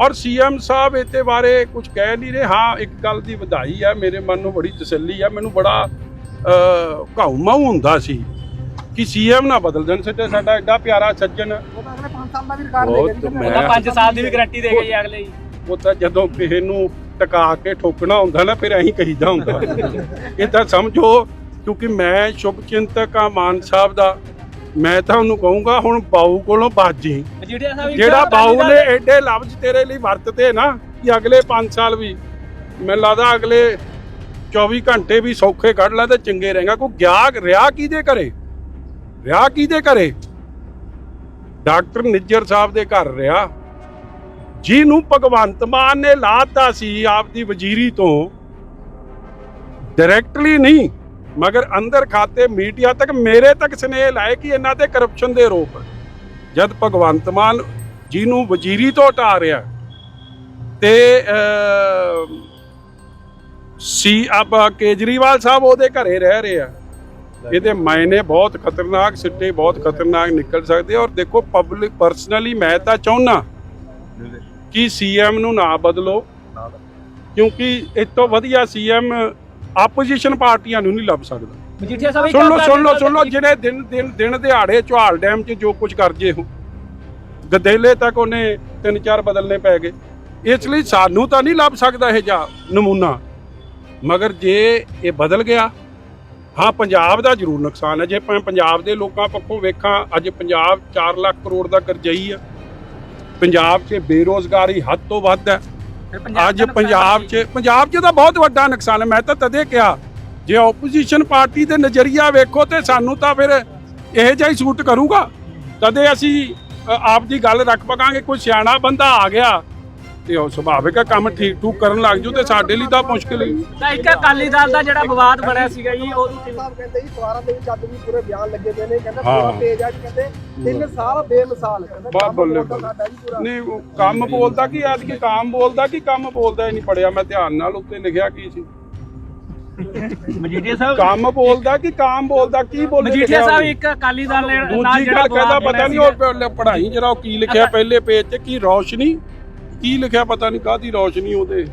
ਔਰ ਸੀਐਮ ਸਾਹਿਬ ਇਹਦੇ ਬਾਰੇ ਕੁਝ ਕਹਿ ਨਹੀਂ ਰਹੇ। ਹਾਂ ਇੱਕ ਗੱਲ ਦੀ ਵਧਾਈ ਹੈ ਮੇਰੇ ਮਨ ਨੂੰ ਬੜੀ ਤਸੱਲੀ ਹੈ ਮੈਨੂੰ ਬੜਾ ਘਾਉਮਾਉ ਹੁੰਦਾ ਸੀ ਕਿ ਸੀਐਮ ਨਾ ਬਦਲ ਦੇਣ। ਸਿੱਧੇ ਸਾਡਾ ਐਡਾ ਪਿਆਰਾ ਸੱਜਣ। ਉਹ ਤਾਂ ਅਗਲੇ 5 ਸਾਲ ਦਾ ਵੀ ਰਿਕਾਰਡ ਬਹੁਤ ਦੇ ਗਿਆ ਮੈਂ- ਉਹਦਾ 5 ਸਾਲ ਦੀ ਵੀ ਗਾਰੰਟੀ ਦੇ ਗਏ ਜੀ ਅਗਲੇ ਜੀ। ਉਹ ਤਾਂ ਜਦੋਂ ਕਿਸੇ ਨੂੰ ਟਕਾ ਕੇ ਠੋਕਣਾ ਹੁੰਦਾ ਨਾ ਫਿਰ ਐਂ ਕਹੀਦਾ ਹੁੰਦਾ। ਇਹ ਤਾਂ ਸਮਝੋ ਕਿਉਂਕਿ ਮੈਂ ਸ਼ੁਭ ਚਿੰਤਕ ਆ ਮਾਨ ਸਾਹਿਬ ਦਾ। ਮੈਂ ਤਾਂ ਉਹਨੂੰ ਕਹੂੰਗਾ, ਹੁਣ ਬਾਊ ਕੋਲੋਂ ਬਾਜੀ। ਮਜੀਠੀਆ ਜਿਹੜਾ ਬਾਊ ਨੇ ਦਲ ਐਡੇ ਲਫ਼ਜ਼ ਤੇਰੇ ਲਈ ਵਰਤਦੇ ਨਾ, ਕਿ ਅਗਲੇ 5 ਸਾਲ ਵੀ, ਮੈਨੂੰ ਲੱਗਦਾ ਅਗਲੇ 24 ਘੰਟੇ ਵੀ ਸੌਖੇ ਕੱਢ ਲੈ ਤੇ ਚੰਗੇ ਰਹੇਗਾ। ਕੋਈ ਗਿਆ ਰਿਆ ਕਿਹਦੇ ਘਰੇ? ਰਿਆ ਕਿਹਦੇ ਘਰੇ? ਡਾਕਟਰ ਨਿੱਜਰ ਸਾਹਿਬ ਦੇ ਘਰ ਰਿਆ ਜਿਹਨੂੰ ਭਗਵੰਤ ਮਾਨ ਨੇ ਲਾਤਾ ਸੀ ਆਪਦੀ ਵਜ਼ੀਰੀ ਤੋਂ ਡਾਇਰੈਕਟਲੀ ਨਹੀਂ ਮਗਰ ਅੰਦਰ ਖਾਤੇ ਮੀਡੀਆ ਤੱਕ ਮੇਰੇ ਤੱਕ ਸਨੇਹ ਲਾਏ ਕਿ ਇਹਨਾਂ ਤੇ ਕਰਪਸ਼ਨ ਦੇ ਆਰੋਪ ਜਦ ਭਗਵੰਤ ਮਾਨ ਜਿਹਨੂੰ ਵਜ਼ੀਰੀ ਤੋਂ ਹਟਾ ਰਿਹਾ ਤੇ ਸੀ ਆਪ ਕੇਜਰੀਵਾਲ ਸਾਹਿਬ ਉਹਦੇ ਘਰੇ ਰਹਿ ਰਹੇ ਆ। ਇਹਦੇ ਮਾਇਨੇ ਬਹੁਤ ਖਤਰਨਾਕ ਸਿੱਟੇ ਬਹੁਤ ਖਤਰਨਾਕ ਨਿਕਲ ਸਕਦੇ ਔਰ ਦੇਖੋ ਪਬਲਿਕ ਪਰਸਨਲੀ ਮੈਂ ਤਾਂ ਚਾਹੁੰਨਾ ਕਿ ਸੀਐਮ ਨੂੰ ਨਾ ਬਦਲੋ। ਕਿਉਂਕਿ ਇਸ ਤੋਂ ਵਧੀਆ ਸੀਐਮ ਆਪੋਜੀਸ਼ਨ ਪਾਰਟੀਆਂ ਨੂੰ ਨਹੀਂ ਲੱਭ ਸਕਦਾ। ਮਜੀਠੀਆ ਸਾਹਿਬ ਸੁਣ ਲਓ ਸੁਣ ਲਓ ਸੁਣ ਲਓ ਜਿਹੜੇ ਦਿਨ ਦਿਨ ਦਿਨ ਦਿਹਾੜੇ ਚੌਹਾਲ ਡੈਮ 'ਚ ਜੋ ਕੁਝ ਕਰ ਜੇ ਹੋ ਗਦੇਲੇ ਤੱਕ ਉਹਨੇ ਤਿੰਨ ਚਾਰ ਬਦਲਨੇ ਪੈ ਗਏ। ਇਸ ਲਈ ਸਾਨੂੰ ਤਾਂ ਨਹੀਂ ਲੱਭ ਸਕਦਾ ਇਹ ਜਾ ਨਮੂਨਾ। ਮਗਰ ਜੇ ਇਹ ਬਦਲ ਗਿਆ ਹਾਂ ਪੰਜਾਬ ਦਾ ਜ਼ਰੂਰ ਨੁਕਸਾਨ ਹੈ। ਜੇ ਆਪਾਂ ਪੰਜਾਬ ਦੇ ਲੋਕਾਂ ਪੱਖੋਂ ਵੇਖਾਂ ਅੱਜ ਪੰਜਾਬ 4 ਲੱਖ ਕਰੋੜ ਦਾ ਕਰਜ਼ਈ ਆ। ਪੰਜਾਬ 'ਚ ਬੇਰੋਜ਼ਗਾਰੀ ਹੱਦ ਤੋਂ ਵੱਧ ਹੈ। ਅੱਜ ਪੰਜਾਬ 'ਚ ਪੰਜਾਬ 'ਚ ਤਾਂ ਬਹੁਤ ਵੱਡਾ ਨੁਕਸਾਨ ਹੈ ਮੈਂ ਤਾਂ ਤਦੇ ਕਿਹਾ ਜੇ ਆਪੋਜੀਸ਼ਨ ਪਾਰਟੀ ਦੇ ਨਜ਼ਰੀਆ ਵੇਖੋ ਤੇ ਸਾਨੂੰ ਤਾਂ ਫਿਰ ਇਹ ਜਿਹਾ ਹੀ ਸੂਟ ਕਰੂਗਾ। ਤਦੇ ਅਸੀਂ ਆਪ ਦੀ ਗੱਲ ਰੱਖ ਪਕਾਂਗੇ ਕੋਈ ਸਿਆਣਾ ਬੰਦਾ ਆ ਗਿਆ ਤੇ ਉਹ ਸੁਭਾਵਿਕ ਹੈ ਕੰਮ ਠੀਕ ਠੂਕ ਕਰਨ ਲੱਗ ਜੂ ਤੇ ਸਾਡੇ ਲਈ ਤਾਂ ਮੁਸ਼ਕਿਲ ਹੀ। ਤਾਂ ਇੱਕ ਅਕਾਲੀ ਦਲ ਦਾ ਜਿਹੜਾ ਵਿਵਾਦ ਬਣਿਆ ਸੀਗਾ ਜੀ ਉਹਦੀ ਤੇ- ਸਾਹਿਬ ਕਹਿੰਦੇ ਜੀ ਦੁਆਰਾ ਦੇ ਵਿੱਚ ਅੱਜ ਵੀ ਪੂਰੇ ਬਿਆਨ ਲੱਗੇ ਪਏ ਨੇ ਕਹਿੰਦੇ ਹਾਂ। ਪੂਰਾ ਪੇਜ ਆ ਜੀ ਕਹਿੰਦੇ ਤਿੰਨ ਸਾਲ ਬੇਮਿਸਾਲ ਕਹਿੰਦੇ ਵਾਹ ਕੰਮ ਬੱਲੇ। ਬੋਲਦਾ ਸਾਡਾ ਜੀ ਪੂਰਾ। ਨਹੀਂ ਉਹ ਕੰਮ ਬੋਲਦਾ ਕੀ ਐਤਕੀ ਕਾਮ ਬੋਲਦਾ ਕੀ ਕੰਮ ਬੋਲਦਾ ਹੀ ਨਹੀਂ ਪੜਿਆ ਮੈਂ ਧਿਆਨ ਨਾਲ ਉੱਤੇ ਲਿਖਿਆ ਕੀ ਸੀ। ਮਜੀਠੀਆ ਸਾਹਿਬ ਕੰਮ ਬੋਲਦਾ ਕੀ ਕਾਮ ਬੋਲਦਾ ਕੀ ਬੋਲੇ ਮਜੀਠੀਆ ਲਿਖਿਆ ਸਾਹਿਬ? ਇੱਕ ਅਕਾਲੀ ਦਲ ਨੇ ਨਾਲ ਦੂਜੀ ਜਿਹੜਾ ਗੱਲ ਕਹਿੰਦਾ ਪਤਾ ਨਹੀਂ ਬਣਿਆ ਉਹ ਪ- ਪੜ੍ਹਾਈ ਜਰਾ ਉਹ ਕੀ ਲਿਖਿਆ ਪਹਿਲੇ ਪੇਜ ਤੇ ਕੀ ਰੌਸ਼ਨੀ ਕੀ ਲਿਖਿਆ ਪਤਾ ਨਹੀਂ ਕਾਹਦੀ ਰੌਸ਼ਨੀ ਉਹਦੇ?